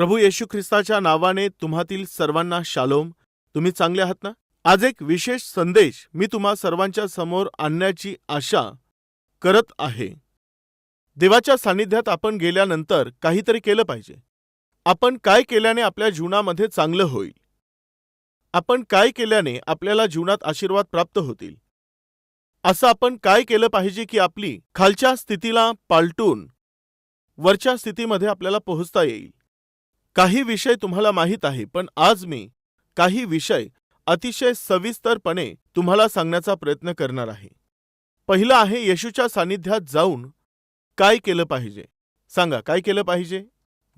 प्रभू येशू ख्रिस्ताच्या नावाने तुम्हातील सर्वांना शालोम. तुम्ही चांगले आहात ना? आज एक विशेष संदेश मी तुम्हा सर्वांच्या समोर आणण्याची आशा करत आहे. देवाच्या सान्निध्यात आपण गेल्यानंतर काहीतरी केलं पाहिजे. आपण काय केल्याने आपल्या जीवनामध्ये चांगलं होईल? आपण काय केल्याने आपल्याला जीवनात आशीर्वाद प्राप्त होतील? असं आपण काय केलं पाहिजे की आपली खालच्या स्थितीला पालटून वरच्या स्थितीमध्ये आपल्याला पोहोचता येईल? काही विषय तुम्हाला माहीत आहे पण आज मी काही विषय अतिशय सविस्तरपणे तुम्हाला सांगण्याचा प्रयत्न करणार आहे. पहिलं आहे येशूच्या सान्निध्यात जाऊन काय केलं पाहिजे. सांगा काय केलं पाहिजे?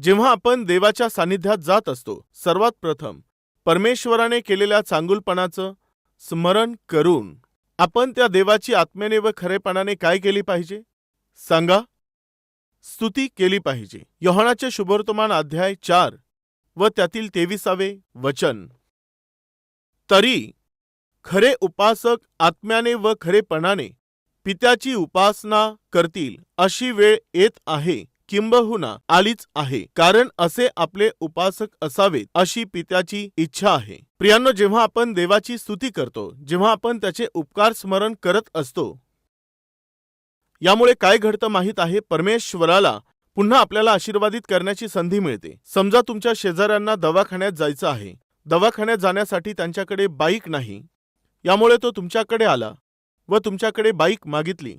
जेव्हा आपण देवाच्या सान्निध्यात जात असतो सर्वात प्रथम परमेश्वराने केलेल्या चांगुलपणाचं स्मरण करून आपण त्या देवाची आत्मेने व खरेपणाने काय केली पाहिजे? सांगा. स्तुती केली पाहिजे. योहानाचे शुभवर्तमान अध्याय चार व त्यातील तेविसावे वचन. तरी खरे उपासक आत्म्याने व खरेपणाने पित्याची उपासना करतील अशी वेळ येत आहे किंबहुना आलीच आहे कारण असे आपले उपासक असावेत अशी पित्याची इच्छा आहे. प्रियांनो जेव्हा आपण देवाची स्तुती करतो जेव्हा आपण त्याचे उपकार स्मरण करत असतो यामुळे काय घडतं माहीत आहे? परमेश्वराला पुन्हा आपल्याला आशीर्वादित करण्याची संधी मिळते. समजा तुमच्या शेजाऱ्यांना दवाखान्यात जायचं आहे. दवाखान्यात जाण्यासाठी त्यांच्याकडे बाईक नाही. यामुळे तो तुमच्याकडे आला व तुमच्याकडे बाईक मागितली.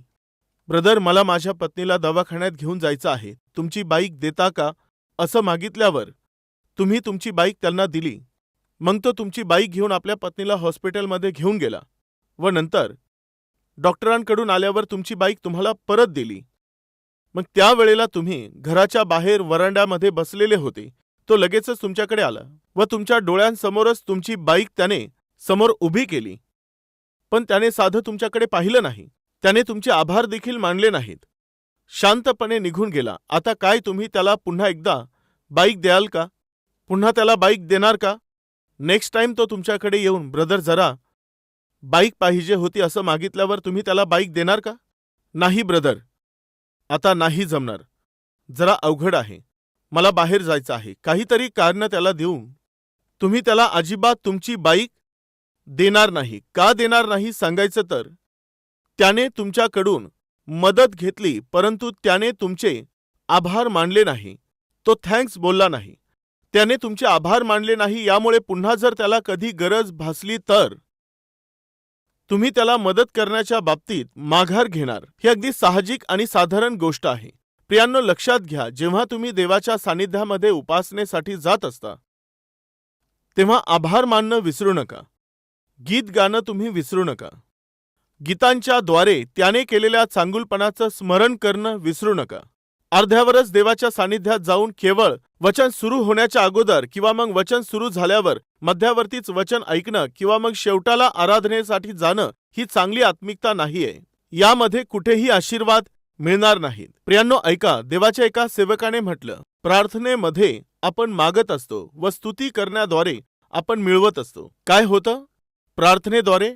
ब्रदर मला माझ्या पत्नीला दवाखान्यात घेऊन जायचं आहे. तुमची बाईक देता का? असं मागितल्यावर तुम्ही तुमची बाईक त्यांना दिली. मग तो तुमची बाईक घेऊन आपल्या पत्नीला हॉस्पिटलमध्ये घेऊन गेला व नंतर डॉक्टरांकडून आल्यावर तुमची बाईक तुम्हाला परत दिली. मग त्यावेळेला तुम्ही घराच्या बाहेर वरांड्यामध्ये बसलेले होते. तो लगेचच तुमच्याकडे आला व तुमच्या डोळ्यांसमोरच तुमची बाईक त्याने समोर उभी केली. पण त्याने साधं तुमच्याकडे पाहिलं नाही. त्याने तुमचे आभार देखील मानले नाहीत. शांतपणे निघून गेला. आता काय तुम्ही त्याला पुन्हा एकदा बाईक द्याल का? पुन्हा त्याला बाईक देणार का? नेक्स्ट टाइम तो तुमच्याकडे येऊन ब्रदर जरा बाईक पाहिजे होती असं मागितल्यावर तुम्ही त्याला बाईक देणार का? नाही ब्रदर. आता नाही जमणार. जरा अवघड आहे. मला बाहेर जायचं आहे. काहीतरी कारण त्याला देऊन. तुम्ही त्याला अजिबात तुमची बाईक देणार नाही. का देणार नाही सांगायचं तर? त्याने तुमच्याकडून मदत घेतली परंतु त्याने तुमचे आभार मानले नाही. तो थँक्स बोलला नाही. त्याने तुमचे आभार मानले नाही यामुळे पुन्हा जर त्याला कधी गरज भासली तर? तुम्ही त्याला मदत करण्याच्या बाबतीत माघार घेणार. ही अगदी साहजिक आणि साधारण गोष्ट आहे. प्रियांनो लक्षात घ्या जेव्हा तुम्ही देवाच्या सानिध्यामध्ये उपासनेसाठी जात असता तेव्हा आभार मानणं विसरू नका. गीत गाणं तुम्ही विसरू नका. गीतांच्या द्वारे त्याने केलेल्या चांगुलपणाचं स्मरण करणं विसरू नका. अर्ध्यावरच देवाच्या सानिध्यात जाऊन केवळ वचन सुरू होण्याच्या अगोदर किंवा मग वचन सुरू झाल्यावर मध्यावरतीच वचन ऐकणं किंवा मग शेवटाला आराधनेसाठी जाणं ही चांगली आत्मिकता नाहीये. यामध्ये कुठेही आशीर्वाद मिळणार नाहीत. प्रियांनो ऐका देवाच्या एका सेवकाने म्हटलं प्रार्थनेमध्ये आपण मागत असतो व स्तुती करण्याद्वारे आपण मिळवत असतो. काय होतं? प्रार्थनेद्वारे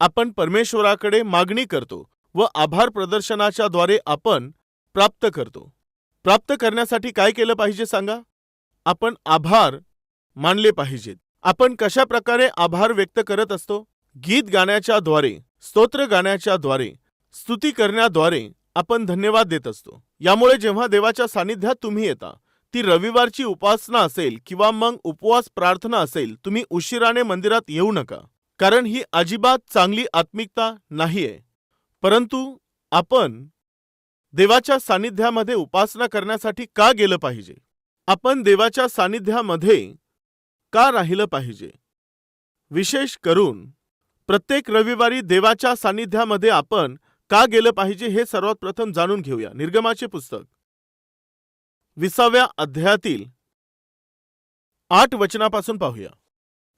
आपण परमेश्वराकडे मागणी करतो व आभार प्रदर्शनाच्या द्वारे आपण प्राप्त करतो. प्राप्त करण्यासाठी काय केलं पाहिजे सांगा? आपण आभार मानले पाहिजेत. आपण कशा प्रकारे आभार व्यक्त करत असतो? गीत गाण्याच्या द्वारे स्तोत्र गाण्याच्या द्वारे स्तुती करण्याद्वारे आपण धन्यवाद देत असतो. यामुळे जेव्हा देवाच्या सानिध्यात तुम्ही येता ती रविवारची उपासना असेल किंवा मग उपवास प्रार्थना असेल तुम्ही उशिराने मंदिरात येऊ नका. कारण ही अजिबात चांगली आत्मिकता नाहीये. परंतु आपण देवाच्या सानिध्यामध्ये उपासना करण्यासाठी का गेलं पाहिजे? आपण देवाच्या सानिध्यामध्ये का राहिलं पाहिजे? विशेष करून प्रत्येक रविवारी देवाच्या सानिध्यामध्ये आपण का गेलं पाहिजे हे सर्वात प्रथम जाणून घेऊया. निर्गमाचे पुस्तक. विसाव्या अध्यायातील आठ वचनापासून पाहूया.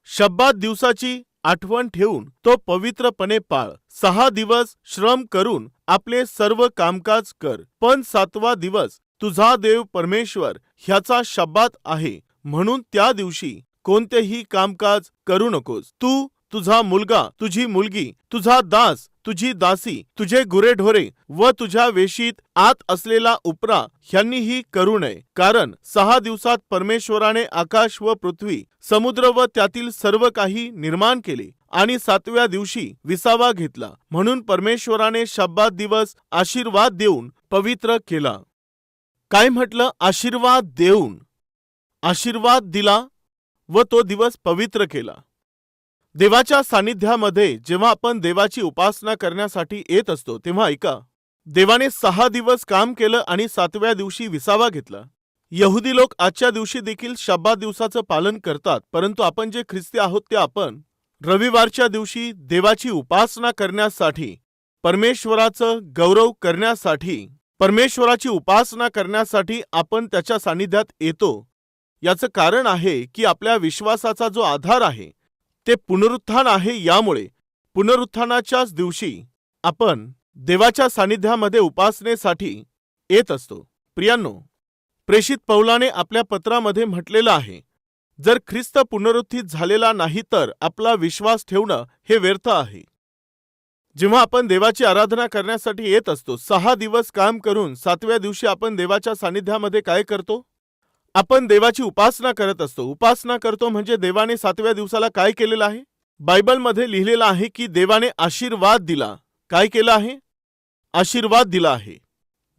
शब्दात दिवसाची आठवण ठेवून तो पवित्रपणे पाळ. सहा दिवस श्रम करून आपले सर्व कामकाज कर. पण सातवा दिवस तुझा देव परमेश्वर ह्याचा शब्दात आहे. म्हणून त्या दिवशी कोणतेही कामकाज करू नकोस. तू तुझा मुलगा तुझी मुलगी तुझा दास तुझी दासी तुझे गुरेढोरे व तुझ्या वेशीत आत असलेला उपरा ह्यांनीही करू नये. कारण सहा दिवसात परमेश्वराने आकाश व पृथ्वी समुद्र व त्यातील सर्व काही निर्माण केले आणि सातव्या दिवशी विसावा घेतला. म्हणून परमेश्वराने शब्दात दिवस आशीर्वाद देऊन पवित्र केला. काय म्हटलं? आशीर्वाद देऊन. आशीर्वाद दिला व तो दिवस पवित्र केला. देवाच्या सानिध्यामध्ये जेव्हा आपण देवाची उपासना करण्यासाठी येत असतो तेव्हा ऐका. देवाने सहा दिवस काम केलं आणि सातव्या दिवशी विसावा घेतला. यहुदी लोक आजच्या दिवशी देखील शब्बा दिवसाचं पालन करतात परंतु आपण जे ख्रिस्ती आहोत ते आपण रविवारच्या दिवशी देवाची उपासना करण्यासाठी परमेश्वराचं गौरव करण्यासाठी परमेश्वराची उपासना करण्यासाठी आपण त्याच्या सानिध्यात येतो. याचं कारण आहे की आपल्या विश्वासाचा जो आधार आहे ते पुनरुत्थान आहे यामुळे. पुनरुत्थानाच्याच दिवशी आपण देवाच्या सानिध्यामध्ये उपासनेसाठी येत असतो. प्रियांनो प्रेषित पौलाने आपल्या पत्रामध्ये म्हटलेलं आहे जर ख्रिस्त पुनरुत्थित झालेला नाही तर आपला विश्वास ठेवणं हे व्यर्थ आहे. जेव्हा आपण देवाची आराधना करण्यासाठी येत असतो सहा दिवस काम करून सातव्या दिवशी आपण देवाच्या सानिध्यामध्ये काय करतो? आपण देवाची उपासना करत असतो. उपासना करतो म्हणजे देवाने सातव्या दिवसाला काय केलेलं आहे? बायबलमध्ये लिहिलेलं आहे की देवाने आशीर्वाद दिला. काय केलं आहे? आशीर्वाद दिला आहे.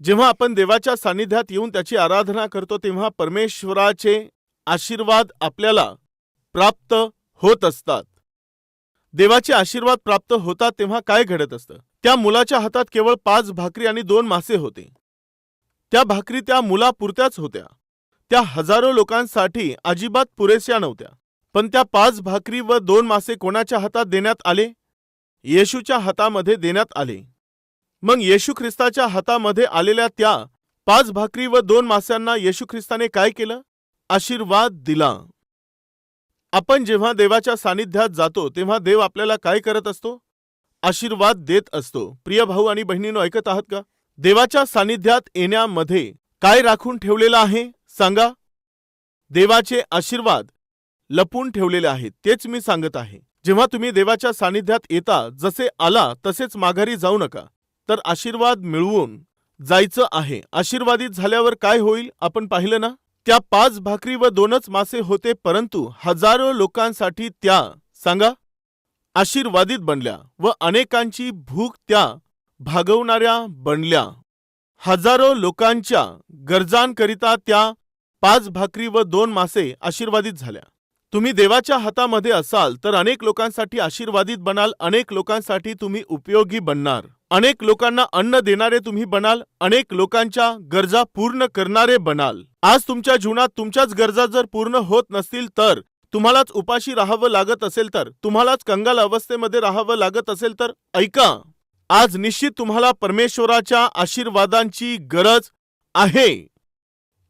जेव्हा आपण देवाच्या सानिध्यात येऊन त्याची आराधना करतो तेव्हा परमेश्वराचे आशीर्वाद आपल्याला प्राप्त होत असतात. देवाचे आशीर्वाद प्राप्त होतात तेव्हा काय घडत असतं? त्या मुलाच्या हातात केवळ पाच भाकरी आणि दोन मासे होते. त्या भाकरी त्या मुलापुरत्याच होत्या. त्या हजारो लोकांसाठी अजिबात पुरेशा नव्हत्या. पण त्या पाच भाकरी व दोन मासे कोणाच्या हातात देण्यात आले? येशूच्या हातामध्ये देण्यात आले. मग येशू ख्रिस्ताच्या हातामध्ये आलेल्या त्या पाच भाकरी व दोन मास्यांना येशू ख्रिस्ताने काय केलं? आशीर्वाद दिला. आपण जेव्हा देवाच्या सानिध्यात जातो तेव्हा देव आपल्याला काय करत असतो? आशीर्वाद देत असतो. प्रिय भाऊ आणि बहिणीनो ऐकत आहात का? देवाच्या सानिध्यात येण्यामध्ये काय राखून ठेवलेलं आहे? सांगा देवाचे आशीर्वाद लपून ठेवलेले आहेत तेच मी सांगत आहे. जेव्हा तुम्ही देवाच्या सानिध्यात येता जसे आला तसेच माघारी जाऊ नका. तर आशीर्वाद मिळवून जायचं आहे. आशीर्वादित झाल्यावर काय होईल आपण पाहिलं ना? त्या पाच भाकरी व दोनच मासे होते परंतु हजारो लोकांसाठी त्या सांगा आशीर्वादित बनल्या व अनेकांची भूक त्या भागवणाऱ्या बनल्या. हजारो लोकांच्या गरजांकरिता त्या पाच भाकरी व दोन मासे आशीर्वादित झाल्या. तुम्ही देवाच्या हातामध्ये असाल तर अनेक लोकांसाठी आशीर्वादित बनाल अनेक लोकांसाठी तुम्ही उपयोगी बनणार. अनेक लोकांना अन्न देणारे तुम्ही बनाल अनेक लोकांच्या गरजा पूर्ण करणारे बनाल. आज तुमच्या जीवनात तुमच्याच गरजा जर पूर्ण होत नसतील तर तुम्हालाच उपाशी राहावं लागत असेल तर तुम्हालाच कंगाल अवस्थेमध्ये राहावं लागत असेल तर ऐका. आज निश्चित तुम्हाला परमेश्वराच्या आशीर्वादांची गरज आहे.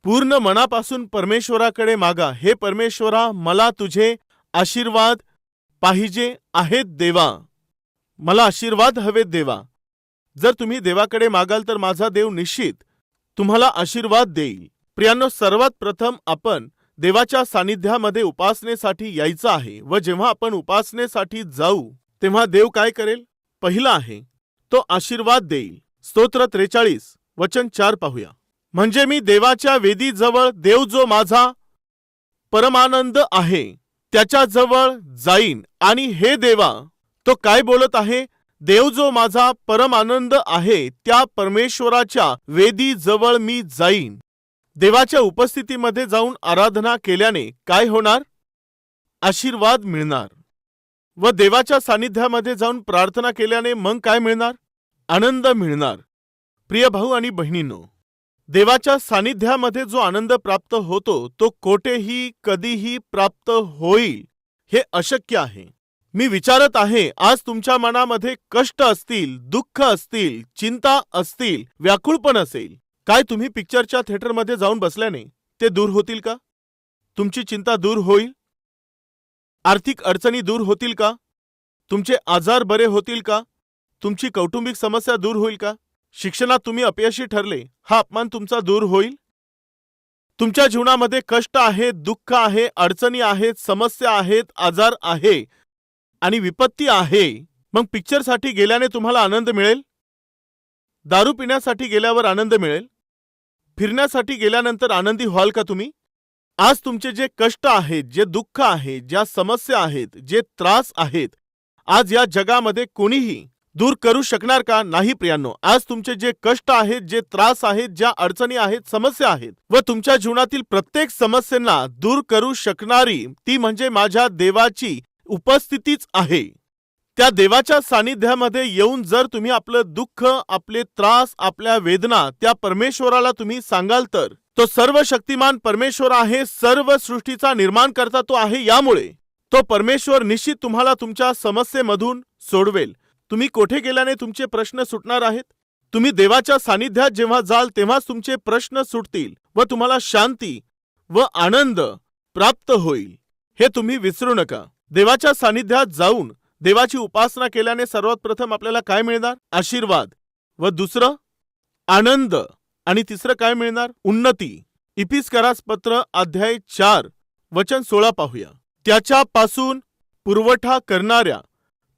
पूर्ण मनापासून परमेश्वराकडे मागा. हे परमेश्वरा मला तुझे आशीर्वाद पाहिजे आहेत देवा. मला आशीर्वाद हवेत देवा. जर तुम्ही देवाकडे मागाल तर माझा देव निश्चित तुम्हाला आशीर्वाद देईल. प्रियांनो सर्वात प्रथम आपण देवाच्या सानिध्यामध्ये उपासनेसाठी यायचं आहे व जेव्हा आपण उपासनेसाठी जाऊ तेव्हा देव काय करेल? पहिला आहे तो आशीर्वाद देईल. स्तोत्र त्रेचाळीस वचन चार पाहूया. म्हणजे मी देवाच्या वेदीजवळ देव जो माझा परमानंद आहे त्याच्याजवळ जाईन. आणि हे देवा तो काय बोलत आहे? देव जो माझा परमानंद आहे त्या परमेश्वराच्या वेदीजवळ मी जाईन. देवाच्या उपस्थितीमध्ये जाऊन आराधना केल्याने काय होणार? आशीर्वाद मिळणार. व देवाच्या सानिध्यामध्ये जाऊन प्रार्थना केल्याने मग काय मिळणार? आनंद मिळणार. प्रिय भाऊ आणि बहिणींनो देवाच्या सानिध्यामध्ये जो आनंद प्राप्त होतो तो कोठेही कधीही प्राप्त होईल हे अशक्य आहे. मी विचारत आहे आज तुमच्या मनामध्ये कष्ट असतील दुःख असतील चिंता असतील व्याकुळपण असेल काय तुम्ही पिक्चरच्या थिएटरमध्ये जाऊन बसल्याने ते दूर होतील का? तुमची चिंता दूर होईल? आर्थिक अडचणी दूर होतील का? तुमचे आजार बरे होतील का? तुमची कौटुंबिक समस्या दूर होईल का? शिक्षणात तुम्ही अपयशी ठरले हा अपमान तुमचा दूर होईल? तुमच्या जीवनामध्ये कष्ट आहेत दुःख आहे अडचणी आहेत समस्या आहेत आजार आहे आणि विपत्ती आहे. मग पिक्चरसाठी गेल्याने तुम्हाला आनंद मिळेल? दारू पिण्यासाठी गेल्यावर आनंद मिळेल? फिरण्यासाठी गेल्यानंतर आनंदी व्हाल का तुम्ही? आज तुमचे जे कष्ट आहेत जे दुःख आहे ज्या समस्या आहेत जे त्रास आहेत आज या जगामध्ये कोणीही दूर करू शकणार का? नाही प्रियांनो. आज तुमचे जे कष्ट आहेत जे त्रास आहेत ज्या अडचणी आहेत समस्या आहेत व तुमच्या जीवनातील प्रत्येक समस्यांना दूर करू शकणारी ती म्हणजे माझ्या देवाची उपस्थितीच आहे. त्या देवाच्या सानिध्यामध्ये येऊन जर तुम्ही आपलं दुःख आपले त्रास आपल्या वेदना त्या परमेश्वराला तुम्ही सांगाल तर तो सर्व शक्तिमान परमेश्वर आहे सर्व सृष्टीचा निर्माण करता तो आहे यामुळे तो परमेश्वर निश्चित तुम्हाला तुमच्या समस्येमधून सोडवेल. तुम्ही कोठे गेल्याने तुमचे प्रश्न सुटणार आहेत? तुम्ही देवाच्या सानिध्यात जेव्हा जाल तेव्हाच तुमचे प्रश्न सुटतील व तुम्हाला शांती व आनंद प्राप्त होईल. हे तुम्ही विसरू नका. देवाच्या सानिध्यात जाऊन देवाची उपासना केल्याने सर्वात प्रथम आपल्याला काय मिळणार? आशीर्वाद. व दुसरं आनंद. आणि तिसरं काय मिळणार? उन्नती. इपिस्करास पत्र अध्याय चार वचन सोळा पाहूया. त्याच्यापासून पुरवठा करणाऱ्या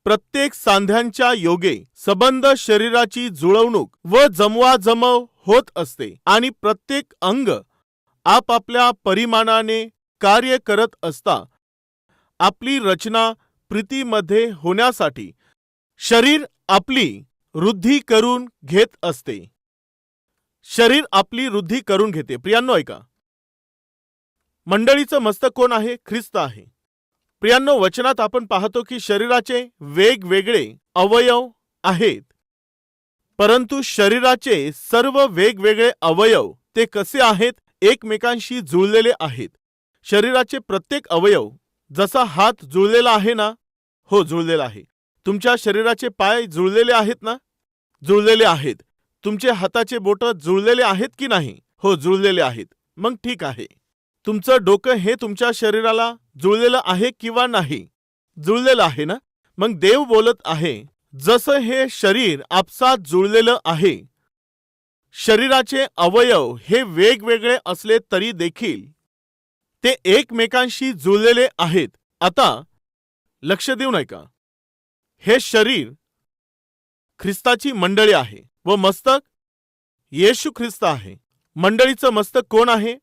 प्रत्येक सांध्यांच्या योगे सबंध शरीराची जुळवणूक व जमवाजमव होत असते आणि प्रत्येक अंग आपापल्या परिमाणाने कार्य करत असता. आपली रचना प्रीतीमध्ये होण्यासाठी शरीर आपली वृद्धी करून घेत असते. शरीर आपली वृद्धी करून घेते. प्रियांनो ऐका. मंडळीचं मस्तक कोण आहे? ख्रिस्त आहे. प्रियांनो वचनात आपण पाहतो की शरीराचे वेगवेगळे अवयव आहेत. परंतु शरीराचे सर्व वेगवेगळे अवयव ते कसे आहेत? एकमेकांशी जुळलेले आहेत. शरीराचे प्रत्येक अवयव जसा हात जुळलेला आहे ना? हो जुळलेला आहे. तुमच्या शरीराचे पाय जुळलेले आहेत ना? जुळलेले आहेत. तुमचे हाताचे बोट जुळलेले आहेत की नाही? हो जुळलेले आहेत. मग ठीक आहे. तुमचं डोकं हे तुमच्या शरीराला जुळलेलं आहे किंवा नाही? जुळलेलं आहे ना? मग देव बोलत आहे जसं हे शरीर आपसात जुळलेलं आहे. शरीराचे अवयव हे वेगवेगळे असले तरी देखील ते एकमेकांशी जुळलेले आहेत. आता लक्ष देऊ नये का हे शरीर ख्रिस्ताची मंडळी आहे व मस्तक येशू ख्रिस्त आहे. मंडळीचं मस्तक कोण आहे?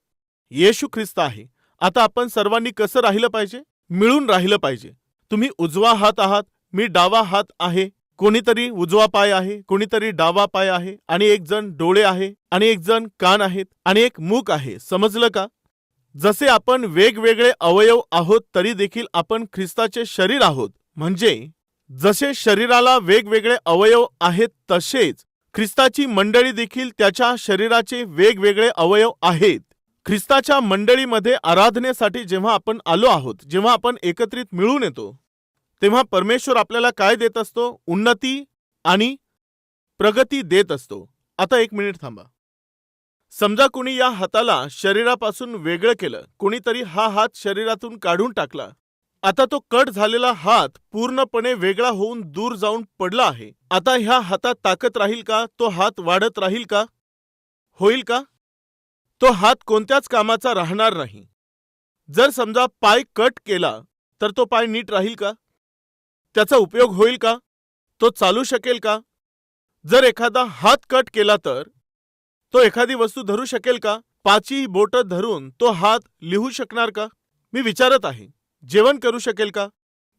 येशू ख्रिस्त आहे. आता आपण सर्वांनी कसं राहिलं पाहिजे? मिळून राहिलं पाहिजे. तुम्ही उजवा हात आहात मी डावा हात आहे. कोणीतरी उजवा पाय आहे कोणीतरी डावा पाय आहे आणि एक जण डोळे आहे आणि एक जण कान आहेत आणि एक मूक आहे. समजलं का? जसे आपण वेगवेगळे अवयव आहोत तरी देखील आपण ख्रिस्ताचे शरीर आहोत. म्हणजे जसे शरीराला वेगवेगळे अवयव आहेत तसेच ख्रिस्ताची मंडळी देखील त्याच्या शरीराचे वेगवेगळे अवयव आहेत. ख्रिस्ताच्या मंडळीमध्ये आराधनेसाठी जेव्हा आपण आलो आहोत जेव्हा आपण एकत्रित मिळून येतो तेव्हा परमेश्वर आपल्याला काय देत असतो? उन्नती आणि प्रगती देत असतो. आता एक मिनिट थांबा. समजा कुणी या हाताला शरीरापासून वेगळं केलं कुणीतरी हा हात शरीरातून काढून टाकला. आता तो कट झालेला हात पूर्णपणे वेगळा होऊन दूर जाऊन पडला आहे. आता ह्या हातात ताकद राहील का? तो हात वाढत राहील का? होईल का? तो हात कोणत्याच कामाचा राहणार नाही. जर समजा पाय कट केला तर तो पाय नीट राहील का? त्याचा उपयोग होईल का? तो चालू शकेल का? जर एखादा हात कट केला तर तो एखादी वस्तू धरू शकेल का? पाची बोटं धरून तो हात लिहू शकणार का? मी विचारत आहे जेवण करू शकेल का?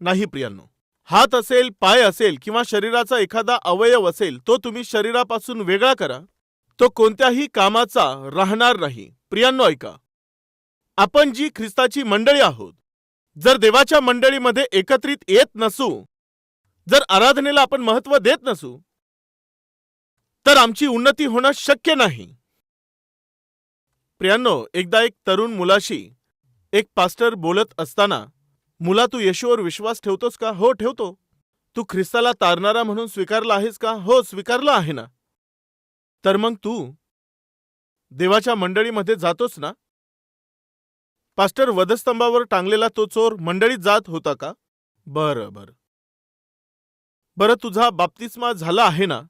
नाही प्रियांनो. हात असेल पाय असेल किंवा शरीराचा एखादा अवयव असेल तो तुम्ही शरीरापासून वेगळा करा. तो कोणत्याही कामाचा राहणार नाही. प्रियांनो ऐका. आपण जी ख्रिस्ताची मंडळी आहोत जर देवाच्या मंडळीमध्ये एकत्रित येत नसू जर आराधनेला आपण महत्त्व देत नसू तर आमची उन्नती होणं शक्य नाही. प्रियांनो एकदा एक तरुण मुलाशी एक पास्टर बोलत असताना मुला तू येशूवर विश्वास ठेवतोस का? हो ठेवतो. तू ख्रिस्ताला तारणारा म्हणून स्वीकारला आहेस का? हो स्वीकारला आहे ना. तर मग तू देवाच्या मंडळीमध्ये जातोस ना? पास्टर वधस्तंभावर टांगलेला तो चोर मंडळीत जात होता का? बरं बरं. बरं तुझा बाप्तिस्मा झाला आहे ना?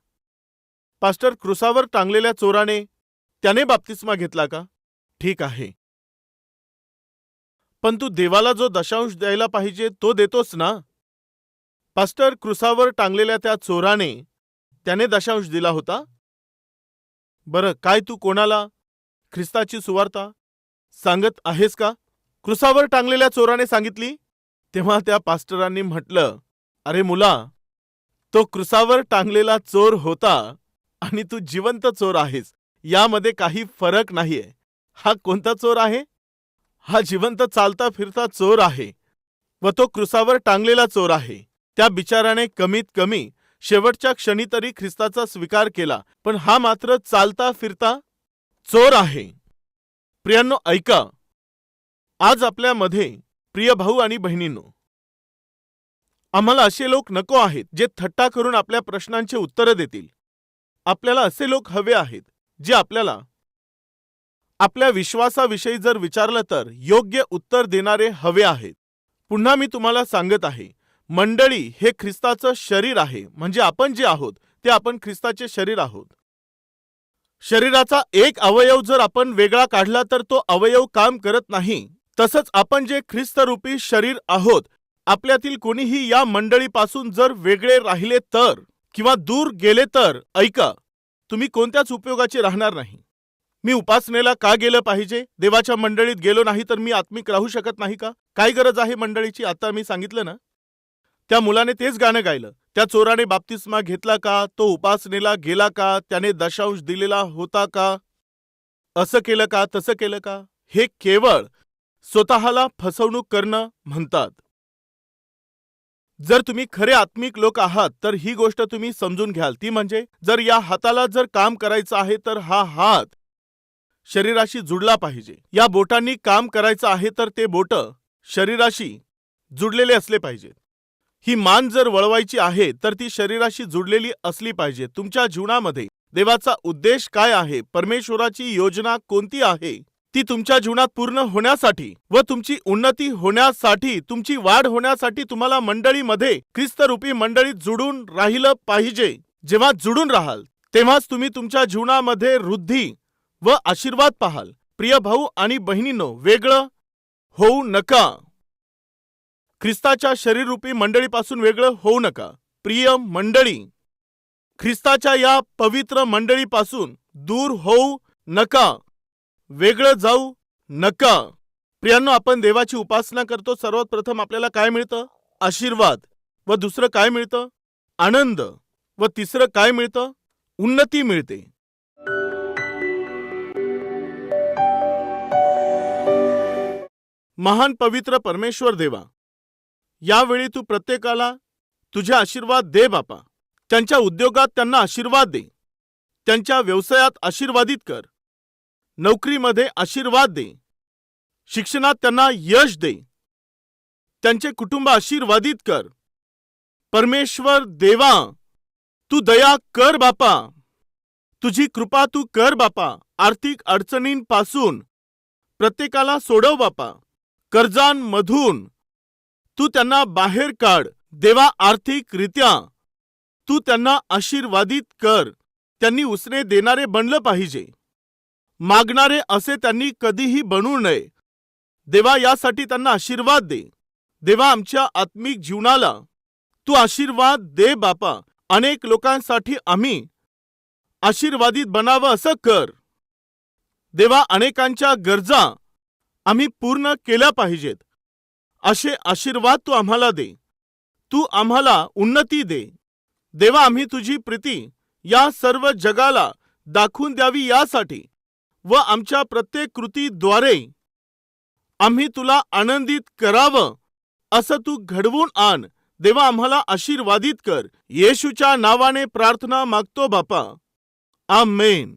पास्टर क्रुसावर टांगलेल्या चोराने त्याने बाप्तिस्मा घेतला का? ठीक आहे. पण तू देवाला जो दशांश द्यायला पाहिजे तो देतोस ना? पास्टर क्रुसावर टांगलेल्या त्या चोराने त्याने दशांश दिला होता? बरं काय तू कोणाला? ख्रिस्ताची सुवार्ता? सांगत आहेस का? क्रुसावर टांगलेल्या चोराने सांगितली? तेव्हा त्या पास्टरांनी म्हटलं अरे मुला तो क्रुसावर टांगलेला चोर होता आणि तू जिवंत चोर आहेस. यामध्ये काही फरक नाहीये. हा कोणता चोर आहे? हा जिवंत चालता फिरता चोर आहे व तो क्रुसावर टांगलेला चोर आहे. त्या बिचाराने कमीत कमी शेवटच्या क्षणी तरी ख्रिस्ताचा स्वीकार केला पण हा मात्र चालता फिरता चोर आहे. प्रियांनो ऐका. आज आपल्यामध्ये प्रिय भाऊ आणि बहिणींनो आम्हाला असे लोक नको आहेत जे थट्टा करून आपल्या प्रश्नांचे उत्तरं देतील. आपल्याला असे लोक हवे आहेत जे आपल्याला आपल्या विश्वासाविषयी जर विचारलं तर योग्य उत्तर देणारे हवे आहेत. पुन्हा मी तुम्हाला सांगत आहे मंडळी हे ख्रिस्ताचं शरीर आहे. म्हणजे आपण जे आहोत ते आपण ख्रिस्ताचे शरीर आहोत. शरीराचा एक अवयव जर आपण वेगळा काढला तर तो अवयव काम करत नाही. तसंच आपण जे ख्रिस्तरूपी शरीर आहोत आपल्यातील कोणीही या मंडळीपासून जर वेगळे राहिले तर किंवा दूर गेले तर ऐका तुम्ही कोणत्याच उपयोगाचे राहणार नाही. मी उपासनेला का गेलं पाहिजे? देवाच्या मंडळीत गेलो नाही तर मी आत्मिक राहू शकत नाही का? काय गरज आहे मंडळीची? आता मी सांगितलं ना? त्या मुलाने तेच गाणं गायलं. त्या चोराने बाप्तिस्मा घेतला का? तो उपासनेला गेला का? त्याने दशांश दिलेला होता का? असं केलं का? तसं केलं का? हे केवळ स्वतःला फसवणूक करणं म्हणतात. जर तुम्ही खरे आत्मिक लोक आहात तर ही गोष्ट तुम्ही समजून घ्याल. ती म्हणजे जर या हाताला जर काम करायचं आहे तर हा हात शरीराशी जुडला पाहिजे. या बोटांनी काम करायचं आहे तर ते बोट शरीराशी जुडलेले असले पाहिजेत. ही मान जर वळवायची आहे तर ती शरीराशी जुडलेली असली पाहिजे. तुमच्या जीवनामध्ये देवाचा उद्देश काय आहे? परमेश्वराची योजना कोणती आहे? ती तुमच्या जीवनात पूर्ण होण्यासाठी व तुमची उन्नती होण्यासाठी तुमची वाढ होण्यासाठी तुम्हाला मंडळीमध्ये ख्रिस्तरूपी मंडळीत जुडून राहिलं पाहिजे. जेव्हा जुडून राहाल तेव्हाच तुम्ही तुमच्या जीवनामध्ये वृद्धी व आशीर्वाद पाहाल. प्रिय भाऊ आणि बहिणींनो वेगळं होऊ नका. ख्रिस्ताच्या शरीररूपी मंडळीपासून वेगळं होऊ नका. प्रिय मंडळी ख्रिस्ताच्या या पवित्र मंडळीपासून दूर होऊ नका. वेगळं जाऊ नका. प्रियांनो आपण देवाची उपासना करतो. सर्वात प्रथम आपल्याला काय मिळतं? आशीर्वाद. व दुसरं काय मिळतं? आनंद. व तिसरं काय मिळतं? उन्नती मिळते. महान पवित्र परमेश्वर देवा यावेळी तू प्रत्येकाला तुझे आशीर्वाद दे बापा. त्यांच्या उद्योगात त्यांना आशीर्वाद दे. त्यांच्या व्यवसायात आशीर्वादित कर. नोकरीमध्ये आशीर्वाद दे. शिक्षणात त्यांना यश दे. त्यांचे कुटुंब आशीर्वादित कर. परमेश्वर देवा तू दया कर बापा. तुझी कृपा तू कर बापा. आर्थिक अडचणींपासून प्रत्येकाला सोडव बापा. कर्जांमधून तू त्यांना बाहेर काढ. देवा आर्थिकरित्या तू त्यांना आशीर्वादित कर. त्यांनी उसने देणारे बनलं पाहिजे. मागणारे असे त्यांनी कधीही बनू नये. देवा यासाठी त्यांना आशीर्वाद दे. देवा आमच्या आत्मिक जीवनाला तू आशीर्वाद दे बापा. अनेक लोकांसाठी आम्ही आशीर्वादित बनावं असं कर. देवा अनेकांच्या गरजा आम्ही पूर्ण केल्या पाहिजेत. असे आशीर्वाद तू आम्हाला दे. तू आम्हाला उन्नती दे. देवा आम्ही तुझी प्रीती या सर्व जगाला दाखवून द्यावी यासाठी व आमच्या प्रत्येक कृतीद्वारे आम्ही तुला आनंदित करावं असं तू घडवून आण. देवा आम्हाला आशीर्वादित कर. येशूच्या नावाने प्रार्थना मागतो बापा. आमेन.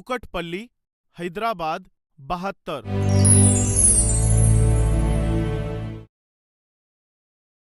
कुकटपल्ली हैदराबाद बहात्तर